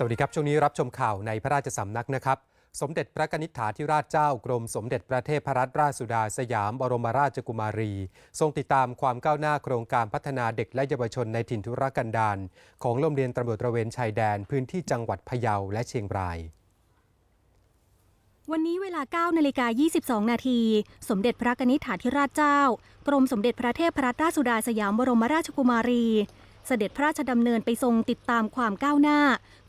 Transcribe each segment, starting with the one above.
สวัสดีครับ ช่วงนี้รับชมข่าวในพระราชสำนักนะครับ สมเด็จพระนิษฐาธิราชเจ้ากรม สมเด็จพระเทพรัตนราชสุดาสยามบรมราชกุมารี ทรงติดตามความก้าวหน้าโครงการพัฒนาเด็กและเยาวชนในถิ่นทุรกันดารของโรงเรียนตำรวจตระเวนชายแดนพื้นที่จังหวัดพะเยาและเชียงรายวันนี้เวลา 9 นาฬิกา 22 นาที สมเด็จพระนิษฐาธิราชเจ้า กรมสมเด็จพระเทพรัตนราชสุดาสยามบรมราชกุมารี เสด็จพระราชดำเนินไปทรงติดตามความก้าวหน้า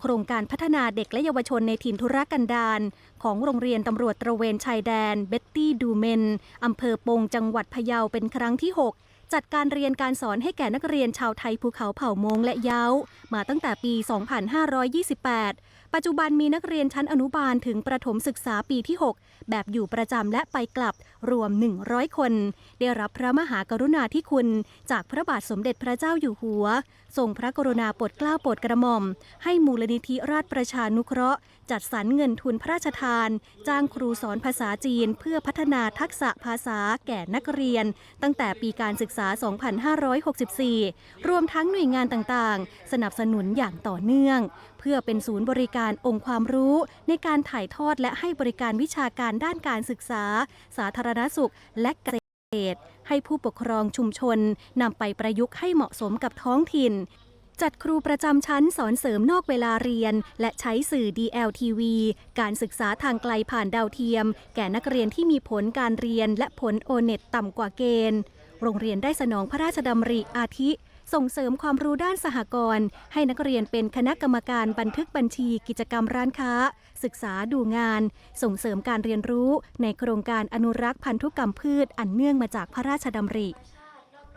โครงการพัฒนาเด็กและเยาวชนในถิ่นทุรกันดารของโรงเรียนตำรวจตระเวนชายแดน เบ็ตตี้ดูเมนอำเภอปงจังหวัดพะเยาเป็นครั้งที่ 6จัดการเรียนการสอนให้แก่นักเรียนชาวไทยภูเขาเผ่ามงและเย้า มาตั้งแต่ปี 2528 ปัจจุบันมีนักเรียนชั้นอนุบาลถึงประถมศึกษาปีที่ 6 แบบอยู่ประจำและไปกลับรวม 100 คน ได้รับพระมหากรุณาธิคุณ จากพระบาทสมเด็จพระเจ้าอยู่หัวทรงพระกรุณาโปรดเกล้าโปรดกระหม่อม ให้มูลนิธิราชประชานุเคราะห์ จัดสรรเงินทุนพระราชทาน จ้างครูสอนภาษาจีน เพื่อพัฒนาทักษะภาษาแก่นักเรียน ตั้งแต่ปีการศึกษา 2564 รวมทั้งหน่วยงานต่างๆ สนับสนุนอย่างต่อเนื่อง เพื่อเป็นศูนย์บริการองค์ความรู้ ในการถ่ายทอดและให้บริการวิชาการด้านการศึกษา สาธารณสุขและเกษตร ให้ผู้ปกครองชุมชนนำไปประยุกต์ให้เหมาะสมกับท้องถิ่น จัดครูประจำชั้นสอนเสริมนอกเวลาเรียน และใช้สื่อ DLTV การศึกษาทางไกลผ่านดาวเทียม แก่นักเรียนที่มีผลการเรียนและผลโอเน็ตต่ำกว่าเกณฑ์ โรงเรียนได้สนองพระราชดำริอาทิ ส่งเสริมความรู้ด้านสหกรณ์ให้นักเรียนเป็นคณะกรรมการบันทึกบัญชีกิจกรรมร้านค้า ศึกษาดูงาน ส่งเสริมการเรียนรู้ในโครงการอนุรักษ์พันธุกรรมพืชอันเนื่องมาจากพระราชดำริ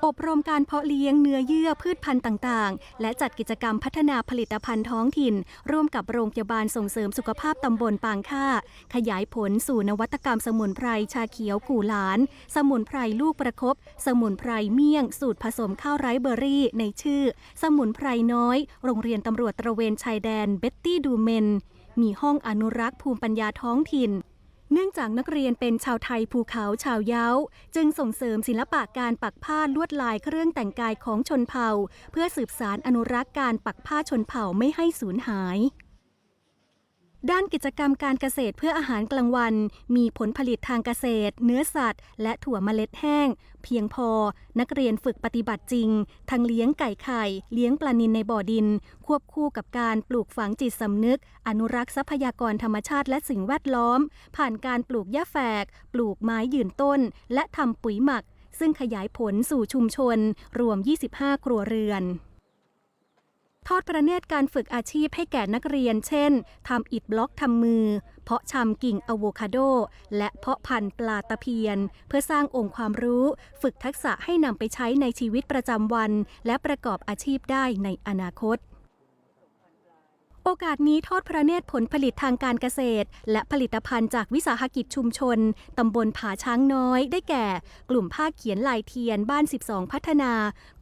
อบรมการเพาะเลี้ยงเนื้อเยื่อพืชพันธุ์ต่าง ๆ และจัดกิจกรรมพัฒนาผลิตภัณฑ์ท้องถิ่น ร่วมกับโรงพยาบาลส่งเสริมสุขภาพตำบลปางค่า ขยายผลสู่นวัตกรรมสมุนไพรชาเขียวผู่หลาน สมุนไพรลูกประคบสมุนไพรเมี่ยง สูตรผสมข้าวไรซ์เบอร์รี่ ในชื่อ สมุนไพรน้อย โรงเรียนตำรวจตระเวนชายแดนเบ็ตตี้ดูเมนมีห้องอนุรักษ์ภูมิปัญญาท้องถิ่น เนื่องจากนักเรียนเป็นชาวไทยภูเขาชาวเย้า จึงส่งเสริมศิลปะการปักผ้าลวดลายเครื่องแต่งกายของชนเผ่า เพื่อสืบสารอนุรักษ์การปักผ้าชนเผ่าไม่ให้สูญหาย ด้านกิจกรรมการเกษตรเพื่ออาหารกลางวัน มีผลผลิตทางเกษตร เนื้อสัตว์ และถั่วเมล็ดแห้ง เพียงพอ นักเรียนฝึกปฏิบัติจริง ทั้งเลี้ยงไก่ไข่ เลี้ยงปลานิลในบ่อดิน ควบคู่กับการปลูกฝังจิตสำนึก อนุรักษ์ทรัพยากรธรรมชาติและสิ่งแวดล้อม ผ่านการปลูกหญ้าแฝก ปลูกไม้ยืนต้น และทำปุ๋ยหมัก ซึ่งขยายผลสู่ชุมชน รวม 25 ครัวเรือน ทอดพระเนตรการฝึกอาชีพให้แก่นักเรียน เช่น ทำอิฐบล็อกทำมือ เพาะชำกิ่งอะโวคาโด และเพาะพันธุ์ปลาตะเพียน เพื่อสร้างองค์ความรู้ ฝึกทักษะให้นำไปใช้ในชีวิตประจำวัน และประกอบอาชีพได้ในอนาคต โอกาสนี้ทอดพระเนตรผลผลิตทางการเกษตร และผลิตภัณฑ์จากวิสาหกิจชุมชน ตำบลผาช้างน้อย ได้แก่ กลุ่มผ้าเขียนลายเทียนบ้าน 12 พัฒนา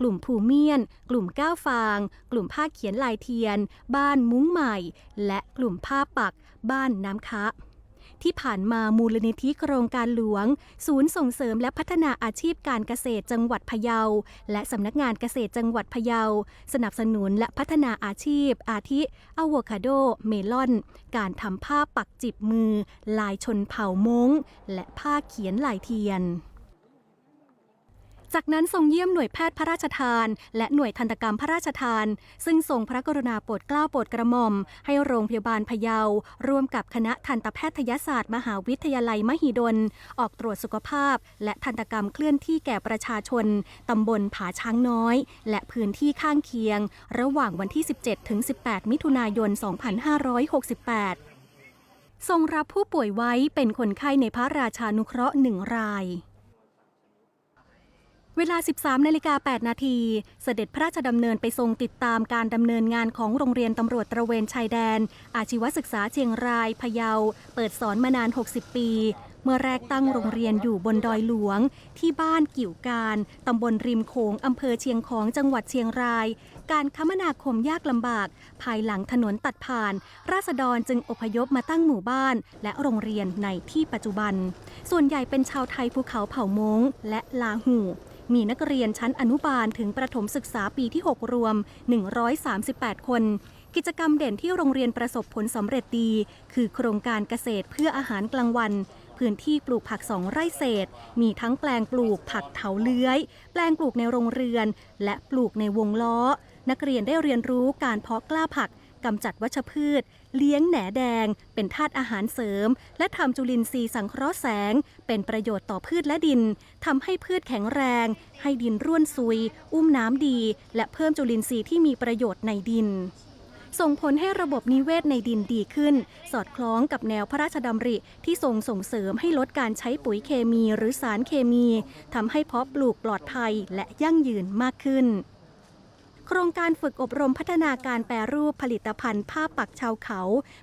กลุ่มภูเมียน กลุ่มก้าวฟาง กลุ่มผ้าเขียนลายเทียน บ้านมุ้งใหม่ และกลุ่มผ้าปัก บ้านน้ำคะ ที่ผ่านมามูลนิธิโครงการหลวง ศูนย์ส่งเสริมและพัฒนาอาชีพการเกษตรจังหวัดพะเยา และสำนักงานเกษตรจังหวัดพะเยา สนับสนุนและพัฒนาอาชีพ อาทิอะโวคาโด เมลอน การทำผ้าปักจิบมือ ลายชนเผ่ามงและผ้าเขียนลายเทียน จากนั้นทรงเยี่ยมหน่วยแพทย์พระราชทาน และหน่วยทันตกรรมพระราชทาน ซึ่งทรงพระกรุณาโปรดเกล้าโปรดกระหม่อม ให้โรงพยาบาลพะเยา ร่วมกับคณะทันตแพทยศาสตร์ มหาวิทยาลัยมหิดล ออกตรวจสุขภาพ และทันตกรรมเคลื่อนที่แก่ประชาชน ตำบลผาช้างน้อย และพื้นที่ข้างเคียง ระหว่างวันที่ 17ถึง18 มิถุนายน 2568 ทรงรับผู้ป่วยไว้เป็นคนไข้ในพระราชานุเคราะห์หนึ่งราย เวลา 13นาฬิกา8นาที เสด็จพระราชดำเนินไปทรงติดตามการดำเนินงานของโรงเรียนตำรวจตระเวนชายแดน อาชีวศึกษาเชียงราย พะเยา เปิดสอนมานาน 60 ปี เมื่อแรกตั้งโรงเรียนอยู่บนดอยหลวง ที่บ้านกิ่วการตำบลริมโขงอำเภอเชียงของจังหวัดเชียงราย การคมนาคมยากลำบาก ภายหลังถนนตัดผ่าน ราษฎรจึงอพยพมาตั้งหมู่บ้าน และโรงเรียนในที่ปัจจุบัน ส่วนใหญ่เป็นชาวไทยภูเขาเผ่ามงและลาหู มีนักเรียนชั้นอนุบาลถึงประถมศึกษาปีที่ 6 รวม 138 คน กิจกรรมเด่นที่โรงเรียนประสบผลสำเร็จดี คือโครงการเกษตรเพื่ออาหารกลางวันพื้นที่ปลูกผักสองไร่เศษ มีทั้งแปลงปลูกผักเถาเลื้อย แปลงปลูกในโรงเรือน และปลูกในวงล้อ นักเรียนได้เรียนรู้การเพาะกล้าผัก กำจัดวัชพืช เลี้ยงแหนแดง เป็นธาตุอาหารเสริม และทำจุลินทรีย์สังเคราะห์แสง เป็นประโยชน์ต่อพืชและดินทำให้พืชแข็งแรง ให้ดินร่วนซุย อุ้มน้ำดี และเพิ่มจุลินทรีย์ที่มีประโยชน์ในดินส่งผลให้ระบบนิเวศในดินดีขึ้น สอดคล้องกับแนวพระราชดำริที่ทรงส่งเสริมให้ลดการใช้ปุ๋ยเคมีหรือสารเคมีทำให้เพาะปลูกปลอดภัยและยั่งยืนมากขึ้น ครงการฝึกอบรมพัฒนาการแปรรูปผลิตภัณฑ์ผ้าปักชาวเขา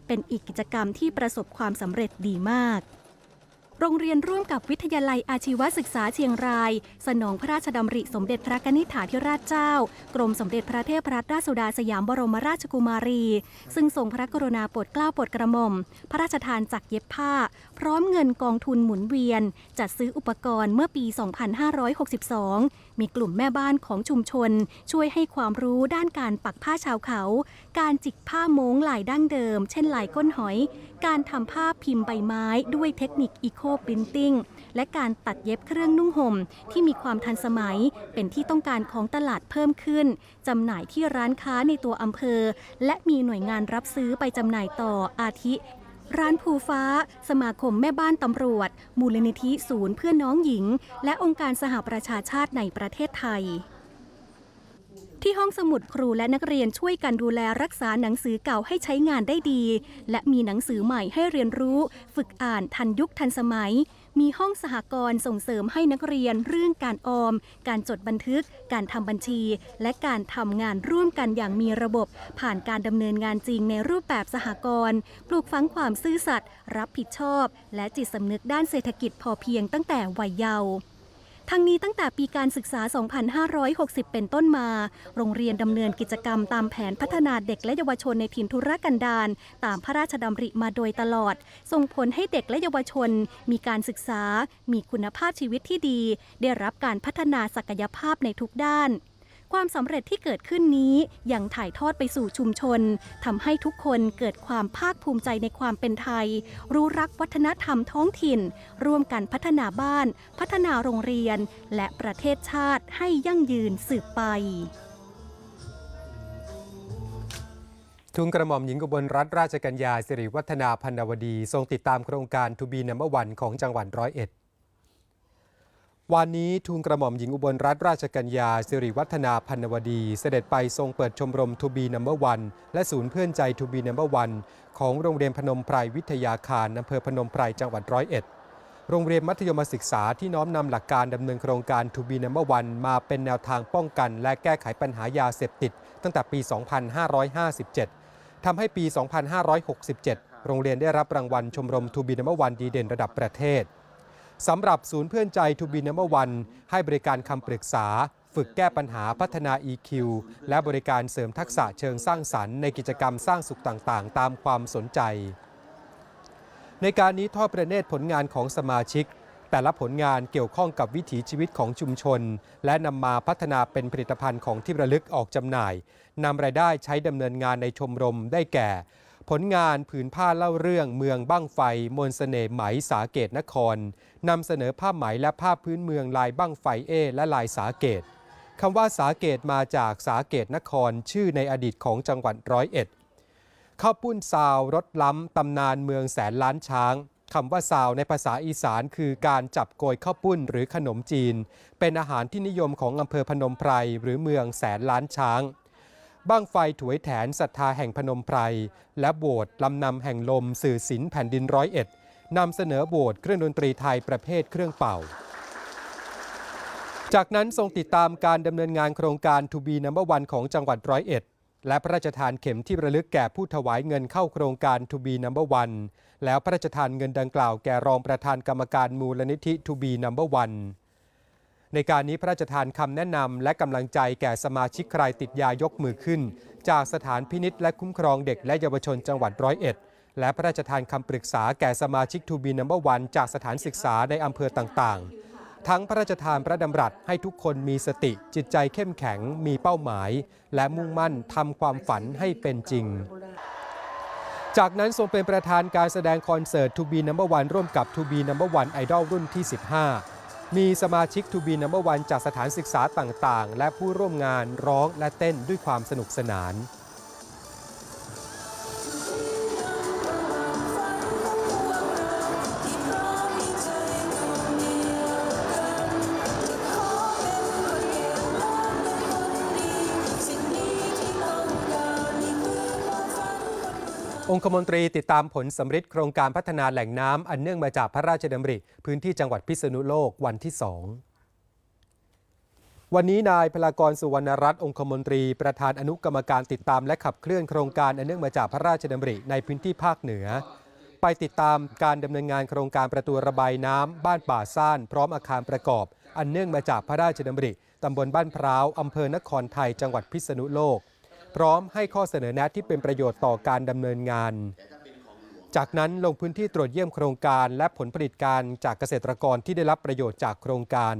เป็นอีกกิจกรรมที่ประสบความสำเร็จดีมาก โรงเรียนร่วมกับวิทยาลัยอาชีวศึกษาเชียงราย สนองพระราชดำริสมเด็จพระนิธิถาธิราชเจ้า กรมสมเด็จพระเทพรัตนราชสุดาสยามบรมราชกุมารี ซึ่งทรงพระกรุณาโปรดเกล้าโปรดกระหม่อม พระราชทานจักรเย็บผ้า พร้อมเงินกองทุนหมุนเวียน จัดซื้ออุปกรณ์เมื่อปี 2562 มีกลุ่มแม่บ้านของชุมชน ช่วยให้ความรู้ด้านการปักผ้าชาวเขา การจิกผ้าโม้งลายดั้งเดิม เช่นลายก้นหอย การทำผ้าพิมพ์ใบไม้ด้วยเทคนิคอีโคปรินติ้ง และการตัดเย็บเครื่องนุ่งห่ม ที่มีความทันสมัยเป็นที่ต้องการของตลาดเพิ่มขึ้นจำหน่ายที่ร้านค้าในตัวอำเภอ และมีหน่วยงานรับซื้อไปจำหน่ายต่ออาทิ ร้านภูฟ้า สมาคมแม่บ้านตำรวจ มูลนิธิศูนย์เพื่อนน้องหญิง และองค์การสหประชาชาติในประเทศไทย ที่ห้องสมุดครูและนักเรียนช่วยกันดูแลรักษาหนังสือเก่าให้ใช้งานได้ดี และมีหนังสือใหม่ให้เรียนรู้ ฝึกอ่านทันยุคทันสมัย มีห้องสหกรณ์ส่งเสริมให้นักเรียนเรื่องการออม การจดบันทึก การทำบัญชี และการทำงานร่วมกันอย่างมีระบบ ผ่านการดำเนินงานจริงในรูปแบบสหกรณ์ปลูกฝังความซื่อสัตย์รับผิดชอบ และจิตสำนึกด้านเศรษฐกิจพอเพียงตั้งแต่วัยเยาว์ ทั้งนี้ตั้งแต่ปีการศึกษา 2560 เป็นต้นมา โรงเรียนดำเนินกิจกรรมตามแผนพัฒนาเด็กและเยาวชนในถิ่นทุรกันดารตามพระราชดำริมาโดยตลอด ส่งผลให้เด็กและเยาวชน มีการศึกษา มีคุณภาพชีวิตที่ดี ได้รับการพัฒนาศักยภาพในทุกด้าน ความสำเร็จที่เกิดขึ้นนี้ยังถ่ายทอดไปสู่ชุมชนทำให้ทุกคนเกิดความภาคภูมิใจในความเป็นไทย รู้รักวัฒนธรรมท้องถิ่น ร่วมกันพัฒนาบ้าน พัฒนาโรงเรียน และประเทศชาติให้ยั่งยืนสืบไปทุนกระหม่อมหญิงอุบลรัตนราชกัญญาสิริวัฒนาพันนวดี ทรงติดตามโครงการทูบีนัมเบอร์วันของจังหวัดร้อยเอ็ด วันนี้ทูลกระหม่อมหญิงอุบลรัตนราชกัญญาสิริวัฒนาพันวดี เสด็จไปทรงเปิดชมรมทูบีนัมเบอร์วันและศูนย์เพื่อนใจทูบีนัมเบอร์วันของโรงเรียนพนมไพรวิทยาคารอำเภอพนมไพรจังหวัดร้อยเอ็ดโรงเรียนมัธยมศึกษาที่น้อมนำหลักการดำเนินโครงการทูบีนัมเบอร์วันมาเป็นแนวทางป้องกัน และแก้ไขปัญหายาเสพติด ตั้งแต่ปี 2557 ทำให้ปี 2567 โรงเรียนได้รับรางวัลชมรมทูบีนัมเบอร์วันดีเด่นระดับประเทศ สำหรับศูนย์เพื่อนใจทูบีนัมเบอร์วันให้บริการคำปรึกษา ฝึกแก้ปัญหาพัฒนา EQ และบริการเสริมทักษะเชิงสร้างสรรค์ในกิจกรรมสร้างสุขต่างๆ ตามความสนใจ ในการนี้ทอดประเนตรผลงานของสมาชิก แต่ละผลงานเกี่ยวข้องกับวิถีชีวิตของชุมชน และนำมาพัฒนาเป็นผลิตภัณฑ์ของที่ระลึกออกจำหน่ายนำรายได้ใช้ดำเนินงานในชมรมได้แก่ ผลงานผืนผ้าเล่าเรื่องเมืองบ้างไฟ มนสเสน่ห์ไหมสาเกตนครนำเสนอผ้าไหมและผ้าพื้นเมืองลายบ้างไฟเอ และลายสาเกตคำว่าสาเกตมาจากสาเกตนครชื่อในอดีตของจังหวัดร้อยเอ็ดข้าวปุ้นซาวรถล้ำตำนานเมืองแสนล้านช้างคำว่าซาวในภาษาอีสานคือการจับโกยข้าวปุ้นหรือขนมจีน เป็นอาหารที่นิยมของอำเภอพนมไพรหรือเมืองแสนล้านช้าง บ้างไฟถวยแถนศรัทธาแห่งพนมไพร และโบสถ์ลำนำแห่งลมสื่อศิลป์แผ่นดินร้อยเอ็ดนำเสนอโบสถ์เครื่องดนตรีไทยประเภทเครื่องเป่า จากนั้นทรงติดตามการดำเนินงานโครงการทูบีนัมเบอร์วันของจังหวัดร้อยเอ็ดและพระราชทานเข็มที่ระลึกแก่ผู้ถวายเงินเข้าโครงการทูบีนัมเบอร์วันแล้วพระราชทานเงินดังกล่าวแก่รองประธานกรรมการมูลนิธิทูบีนัมเบอร์วัน ในการนี้พระราชทานคำแนะนำและกำลังใจแก่สมาชิกใครติดยายกมือขึ้น จากสถานพินิษและคุ้มครองเด็กและเยาวชนจังหวัดร้อยเอ็ดและพระราชทานคำปรึกษาแก่สมาชิกทูบีนัมเบอร์วันจากสถานศึกษาในอำเภอต่างๆ ทั้งพระราชทานพระดำรัสให้ทุกคนมีสติจิตใจเข้มแข็งมีเป้าหมาย และมุ่งมั่นทำความฝันให้เป็นจริง จากนั้นทรงเป็นประธานการแสดงคอนเสิร์ต To Be Number One ร่วมกับ To Be Number One Idol รุ่นที่ 15 มีสมาชิก To Be Number One จากสถานศึกษาต่างๆ และผู้ร่วมงานร้องและเต้นด้วยความสนุกสนาน องคมนตรีติดตามผลสำฤทธิ์โครงการพัฒนาแหล่งน้ำอันเนื่องมาจากพระราชดำริ พื้นที่จังหวัดพิษณุโลกวันที่2วันนี้นายพลากรสุวรรณรัตน์องคมนตรี ประธานอนุกรรมการติดตามและขับเคลื่อนโครงการอันเนื่องมาจากพระราชดำริในพื้นที่ภาคเหนือ ไปติดตามการดำเนินงานโครงการประตูระบายน้ำบ้านป่าซ่าน พร้อมอาคารประกอบ อันเนื่องมาจากพระราชดำริตำบลบ้านพร้าวอำเภอนครไทยจังหวัดพิษณุโลก พร้อมให้ข้อเสนอแนะที่เป็นประโยชน์ต่อการดำเนินงาน จากนั้นลงพื้นที่ตรวจเยี่ยมโครงการและผลผลิตการจากเกษตรกรที่ได้รับประโยชน์จากโครงการ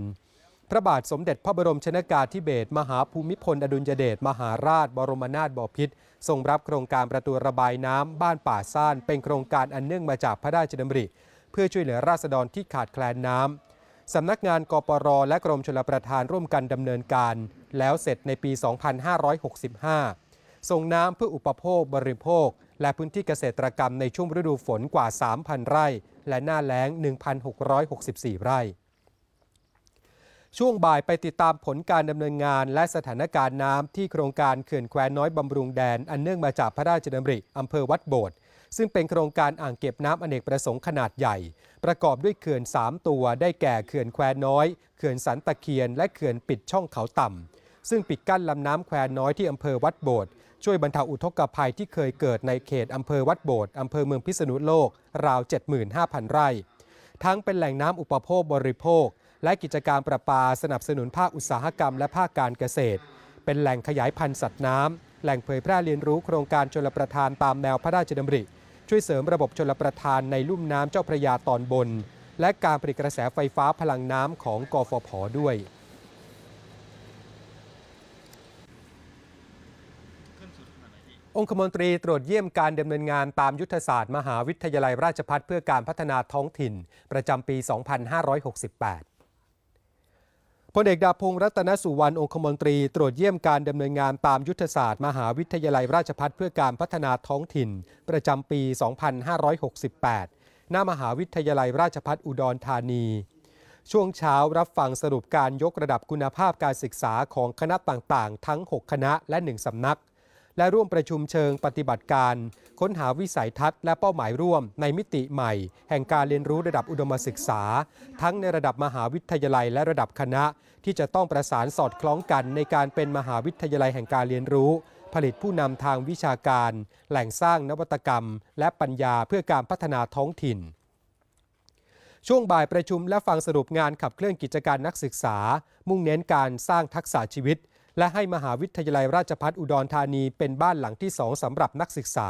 พระบาทสมเด็จพระบรมชนากาธิเบศรมหาภูมิพลอดุลยเดชมหาราช บรมนาถบพิตรทรงรับโครงการประตูระบายน้ำบ้านป่าซ่าน เป็นโครงการอันเนื่องมาจากพระราชดำริ เพื่อช่วยเหลือราษฎรที่ขาดแคลนน้ำสำนักงานกปรและกรมชลประทานร่วมกันดำเนินการ แล้วเสร็จในปี 2565 ส่งน้ำเพื่ออุปโภคบริโภค และพื้นที่เกษตรกรรมในช่วงฤดูฝนกว่า 3,000 ไร่ และหน้าแล้ง 1,664 ไร่ ช่วงบ่ายไปติดตามผลการดำเนินงานและสถานการณ์น้ำที่โครงการเขื่อนแควน้อยบำรุงแดน อันเนื่องมาจากพระราชดำริอำเภอวัดโบสถ์ซึ่งเป็นโครงการอ่างเก็บน้ำอเนกประสงค์ขนาดใหญ่ ประกอบด้วยเขื่อน 3 ตัวได้แก่เขื่อนแควน้อย เขื่อนสันตะเคียน และเขื่อนปิดช่องเขาต่ำซึ่งปิดกั้นลำน้ำแควน้อยที่อำเภอวัดโบสถ์ ช่วยบรรเทาอุทกภัยที่เคยเกิดในเขตอำเภอวัดโบสถ์อำเภอเมืองพิษณุโลก ราว 75,000 ไร่ ทั้งเป็นแหล่งน้ำอุปโภคบริโภค และกิจการประปาสนับสนุนภาคอุตสาหกรรมและภาคการเกษตร เป็นแหล่งขยายพันธุ์สัตว์น้ำแหล่งเผยแพร่เรียนรู้โครงการชลประทานตามแนวพระราชดำริ ช่วยเสริมระบบชลประทานในลุ่มน้ำเจ้าพระยาตอนบน และการผลิตกระแสไฟฟ้าพลังน้ำของกฟผด้วย องคมนตรีตรวจเยี่ยมการดำเนินงานตามยุทธศาสตร์ มหาวิทยาลัยราชภัฏเพื่อการพัฒนาท้องถิ่น ประจำปี 2568พลเอกดาพงศ์รัตนสุวรรณองคมนตรีตรวจเยี่ยมการดำเนินงานตามยุทธศาสตร์ มหาวิทยาลัยราชภัฏเพื่อการพัฒนาท้องถิ่น ประจำปี 2568 หน้ามหาวิทยาลัยราชภัฏอุดรธานี ช่วงเช้ารับฟังสรุปการยกระดับคุณภาพการศึกษาของคณะต่างๆ ทั้ง 6 คณะและ 1 สำนัก และร่วมประชุมเชิงปฏิบัติการ ค้นหาวิสัยทัศน์และเป้าหมายร่วมในมิติใหม่ แห่งการเรียนรู้ระดับอุดมศึกษา ทั้งในระดับมหาวิทยาลัยและระดับคณะ ที่จะต้องประสานสอดคล้องกันในการเป็นมหาวิทยาลัยแห่งการเรียนรู้ ผลิตผู้นำทางวิชาการ แหล่งสร้างนวัตกรรม และปัญญาเพื่อการพัฒนาท้องถิ่นช่วงบ่ายประชุมและฟังสรุปงานขับเคลื่อนกิจการนักศึกษา มุ่งเน้นการสร้างทักษะชีวิต และให้มหาวิทยาลัยราชภัฏอุดรธานีเป็นบ้านหลังที่สองสำหรับนักศึกษา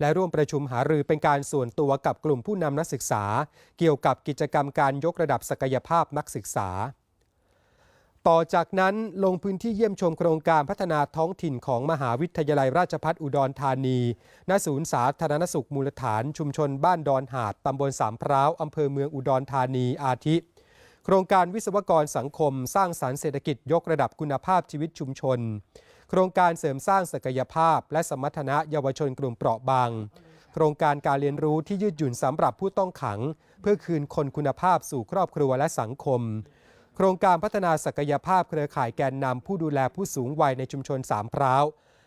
และร่วมประชุมหารือเป็นการส่วนตัวกับกลุ่มผู้นำนักศึกษา เกี่ยวกับกิจกรรมการยกระดับศักยภาพนักศึกษา ต่อจากนั้นลงพื้นที่เยี่ยมชมโครงการพัฒนาท้องถิ่นของมหาวิทยาลัยราชภัฏอุดรธานี ณ ศูนย์สาธารณสุขมูลฐานชุมชนบ้านดอนหาดตำบลสามพร้าวอำเภอเมืองอุดรธานีอาทิโครงการวิศวกรสังคม สร้างสารรค์เศรษฐกิจยกระดับคุณภาพชีวิตชุมชน โครงการเสริมสร้างศักยภาพ และสมรรถนะเยาวชนกลุ่มเปราะบาง โครงการการเรียนรู้ที่ยืดหยุ่นสำหรับผู้ต้องขัง เพื่อคืนคนคุณภาพสู่ครอบครัวและสังคม โครงการพัฒนาศักยภาพเครือข่ายแกนนำผู้ดูแลผู้สูงวัยในชุมชนสามพร้าว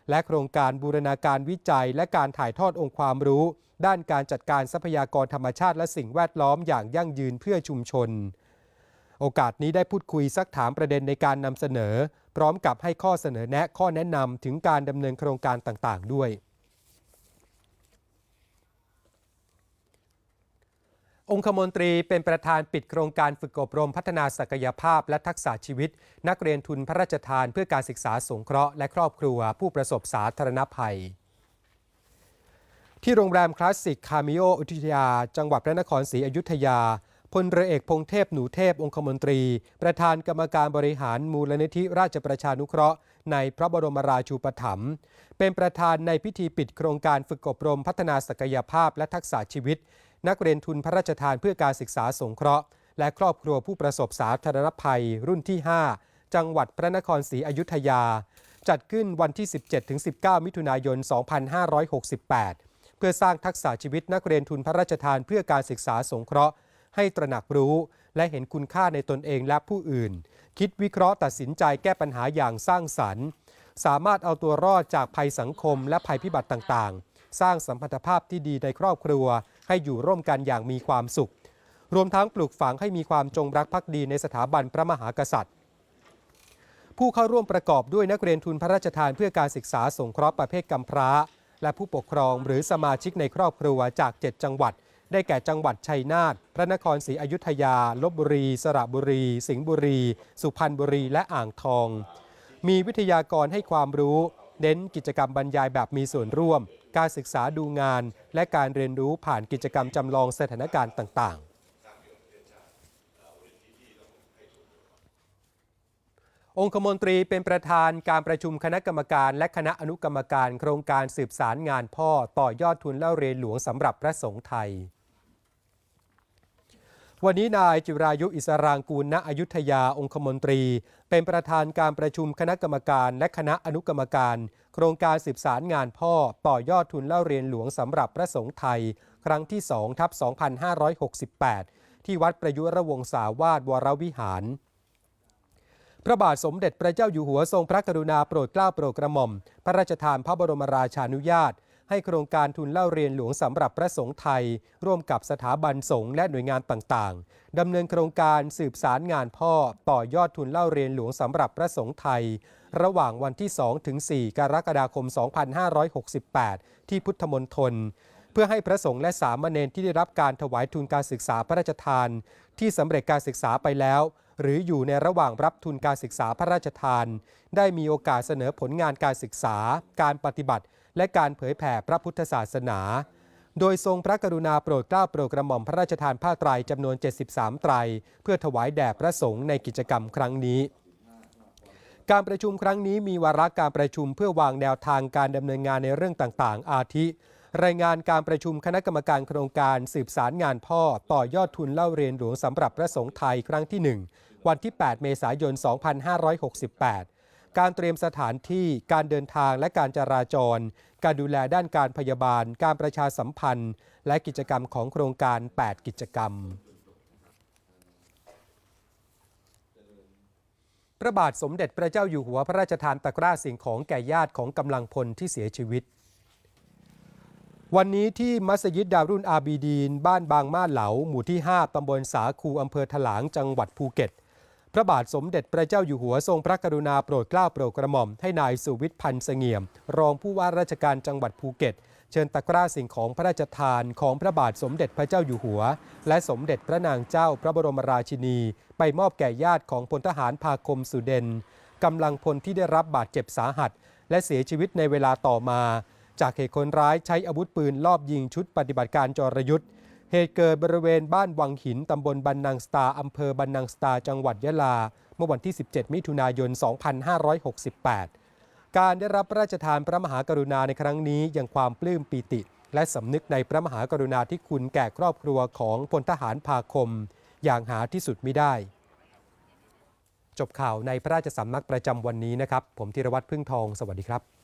และโครงการบูรณาการวิจัย และการถ่ายทอดองค์ความรู้ ด้านการจัดการทรัพยากรธรรมชาติและสิ่งแวดล้อมอย่างยั่งยืนเพื่อชุมชน โอกาสนี้ได้พูดคุยซักถามประเด็นในการนำเสนอ พร้อมกับให้ข้อเสนอแนะข้อแนะนำถึงการดำเนินโครงการต่างๆ ด้วย องคมนตรีเป็นประธานปิดโครงการฝึกอบรมพัฒนาศักยภาพและทักษะชีวิต นักเรียนทุนพระราชทานเพื่อการศึกษาสงเคราะห์และครอบครัวผู้ประสบสาธารณภัยที่โรงแรมคลาสสิกคามิโออุทยา จังหวัดพระนครศรีอยุธยา พลเรือเอกพงเทพหนูเทพองคมนตรี ประธานกรรมการบริหารมูลนิธิราชประชานุเคราะห์ ในพระบรมราชูปถัมภ์เป็นประธานในพิธีปิดโครงการฝึกอบรมพัฒนาศักยภาพและทักษะชีวิต นักเรียนทุนพระราชทานเพื่อการศึกษาสงเคราะห์ และครอบครัวผู้ประสบสาธารณภัย รุ่นที่ 5 จังหวัดพระนครศรีอยุธยา จัดขึ้นวันที่ 17-19 มิถุนายน 2568 เพื่อสร้างทักษะชีวิตนักเรียนทุนพระราชทานเพื่อการศึกษาสงเคราะห์ ให้ตระหนักรู้ และเห็นคุณค่าในตนเองและผู้อื่น คิดวิเคราะห์ตัดสินใจแก้ปัญหาอย่างสร้างสรรค์ สามารถเอาตัวรอดจากภัยสังคมและภัยพิบัติต่างๆ สร้างสัมพันธภาพที่ดีในครอบครัว ให้อยู่ร่วมกันอย่างมีความสุข รวมทั้งปลูกฝังให้มีความจงรักภักดีในสถาบันพระมหากษัตริย์ผู้เข้าร่วมประกอบด้วยนักเรียนทุนพระราชทานเพื่อการศึกษาสงเคราะห์ประเภทกำพร้า และผู้ปกครองหรือสมาชิกในครอบครัวจาก 7 จังหวัด ได้แก่จังหวัดชัยนาทพระนครศรีอยุธยาลบบุรี สระบุรี สิงห์บุรี สุพรรณบุรีและอ่างทอง มีวิทยากรให้ความรู้ เน้นกิจกรรมบรรยายแบบมีส่วนร่วม การศึกษาดูงาน และการเรียนรู้ผ่านกิจกรรมจำลองสถานการณ์ต่าง ๆองคมนตรีเป็นประธานการประชุมคณะกรรมการและคณะอนุกรรมการ โครงการสืบสารงานพ่อต่อยอดทุนเล่าเรียนหลวงสำหรับพระสงฆ์ไทย วันนี้นายจิรายุอิสรางกูลณอยุธยาองคมนตรี เป็นประธานการประชุมคณะกรรมการและคณะอนุกรรมการ โครงการสืบสารงานพ่อต่อยอดทุนเล่าเรียนหลวงสำหรับพระสงฆ์ไทย ครั้งที่2ทับ2568 ที่วัดประยุรวงศาวาสวรวิหาร พระบาทสมเด็จพระเจ้าอยู่หัวทรงพระกรุณาโปรดเกล้าโปรดกระหม่อม พระราชทานพระบรมราชานุญาต ให้โครงการทุนเล่าเรียนหลวงสำหรับพระสงฆ์ไทย ร่วมกับสถาบันสงฆ์และหน่วยงานต่างๆดำเนินโครงการสืบสารงานพ่อต่อยอดทุนเล่าเรียนหลวงสำหรับพระสงฆ์ไทย ระหว่างวันที่ 2 ถึง 4 กรกฎาคม 2568 ที่พุทธมณฑลเพื่อให้พระสงฆ์และสามเณรที่ได้รับการถวายทุนการศึกษาพระราชทาน ที่สำเร็จการศึกษาไปแล้วหรืออยู่ในระหว่างรับทุนการศึกษาพระราชทาน ได้มีโอกาสเสนอผลงานการศึกษา การปฏิบัติ และการเผยแผ่พระพุทธศาสนา โดยทรงพระกรุณาโปรดเกล้าโปรดกระหม่อมพระราชทานผ้าไตรจำนวน 73 ไตร เพื่อถวายแด่พระสงฆ์ในกิจกรรมครั้งนี้การประชุมครั้งนี้มีวาระการประชุมเพื่อวางแนวทางการดำเนินงานในเรื่องต่างๆ อาทิ รายงานการประชุมคณะกรรมการโครงการสืบสารงานพ่อ ต่อยอดทุนเล่าเรียนหลวงสำหรับพระสงฆ์ไทยครั้งที่ 1 วันที่ 8 เมษายน 2568 การเตรียมสถานที่การเดินทางและการจราจร การดูแลด้านการพยาบาล การประชาสัมพันธ์ และกิจกรรมของโครงการ 8 กิจกรรมพระบาทสมเด็จพระเจ้าอยู่หัวพระราชทานตะกร้าสิ่งของแก่ญาติของกำลังพลที่เสียชีวิต วันนี้ที่มัสยิดดารุนอาบีดีน บ้านบางมาเหลา หมู่ที่ 5 ตำบลสาคูอำเภอถลางจังหวัดภูเก็ต พระบาทสมเด็จพระเจ้าอยู่หัวทรงพระกรุณาโปรดเกล้าโปรดกระหม่อมให้นายสุวิทย์พันธ์เสงี่ยม รองผู้ว่าราชการจังหวัดภูเก็ต เชิญตะกร้าสิ่งของพระราชทานของพระบาทสมเด็จพระเจ้าอยู่หัว และสมเด็จพระนางเจ้าพระบรมราชินี ไปมอบแก่ญาติของพลทหารพาคมสุเดนกำลังพลที่ได้รับบาดเจ็บสาหัส และเสียชีวิตในเวลาต่อมา จากเหตุคนร้ายใช้อาวุธปืนลอบยิงชุดปฏิบัติการจรยุทธ์ เหตุเกิดบริเวณบ้านวังหินตำบลบันนังสตาอำเภอบันนังสตาจังหวัดยะลา เมื่อวันที่ 17 มิถุนายน 2568 การได้รับพระราชทานพระมหากรุณาในครั้งนี้ยังความปลื้มปีติ และสำนึกในพระมหากรุณาธิคุณแก่ครอบครัวของพลทหารพาคม อย่างหาที่สุดไม่ได้จบข่าวในพระราชสำนักประจำวันนี้นะครับ ผมธีรวัตรพึ่งทอง สวัสดีครับ